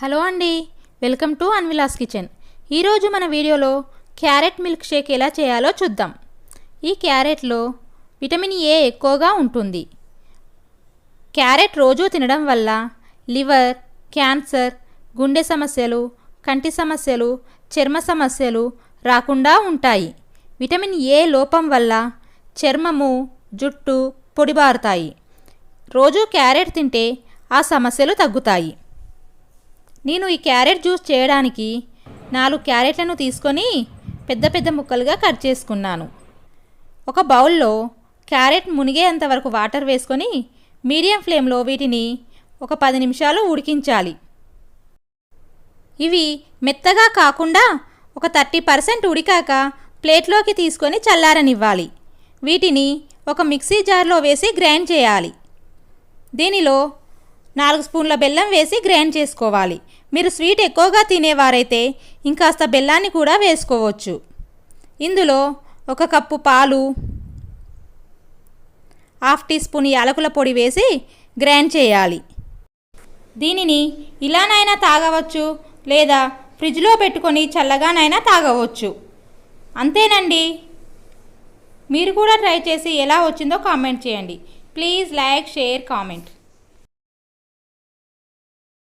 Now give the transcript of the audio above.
Hello అండి welcome to అన్విలాస్ kitchen. ఈరోజు మన వీడియోలో క్యారెట్ మిల్క్ షేక్ ఎలా చేయాలో చూద్దాం. ఈ క్యారెట్లో విటమిన్ ఏ ఎక్కువగా ఉంటుంది. క్యారెట్ రోజు తినడం వల్ల లివర్ క్యాన్సర్ గుండె సమస్యలు కంటి సమస్యలు చర్మ సమస్యలు రాకుండా ఉంటాయి. విటమిన్ ఏ లోపం వల్ల చర్మము జుట్టు పొడిబారుతాయి. రోజు క్యారెట్ తింటే ఆ సమస్యలు తగ్గుతాయి. నేను ఈ క్యారెట్ జ్యూస్ చేయడానికి నాలుగు క్యారెట్లను తీసుకొని పెద్ద పెద్ద ముక్కలుగా కట్ చేసుకున్నాను. ఒక బౌల్లో క్యారెట్ మునిగేంత వరకు వాటర్ వేసుకొని మీడియం ఫ్లేమ్లో వీటిని ఒక పది నిమిషాలు ఉడికించాలి. ఇవి మెత్తగా కాకుండా ఒక థర్టీ పర్సెంట్ ఉడికాక ప్లేట్లోకి తీసుకొని చల్లారనివ్వాలి. వీటిని ఒక మిక్సీ జార్లో వేసి గ్రైండ్ చేయాలి. దీనిలో నాలుగు స్పూన్ల బెల్లం వేసి గ్రైండ్ చేసుకోవాలి. మీరు స్వీట్ ఎక్కువగా తినేవారైతే ఇంకాస్త బెల్లాన్ని కూడా వేసుకోవచ్చు. ఇందులో ఒక కప్పు పాలు హాఫ్ టీ స్పూన్ యాలకుల పొడి వేసి గ్రైండ్ చేయాలి. దీనిని ఇలానైనా తాగవచ్చు లేదా ఫ్రిడ్జ్లో పెట్టుకొని చల్లగానైనా తాగవచ్చు. అంతేనండి. మీరు కూడా ట్రై చేసి ఎలా వచ్చిందో కామెంట్ చేయండి. Please like share comment.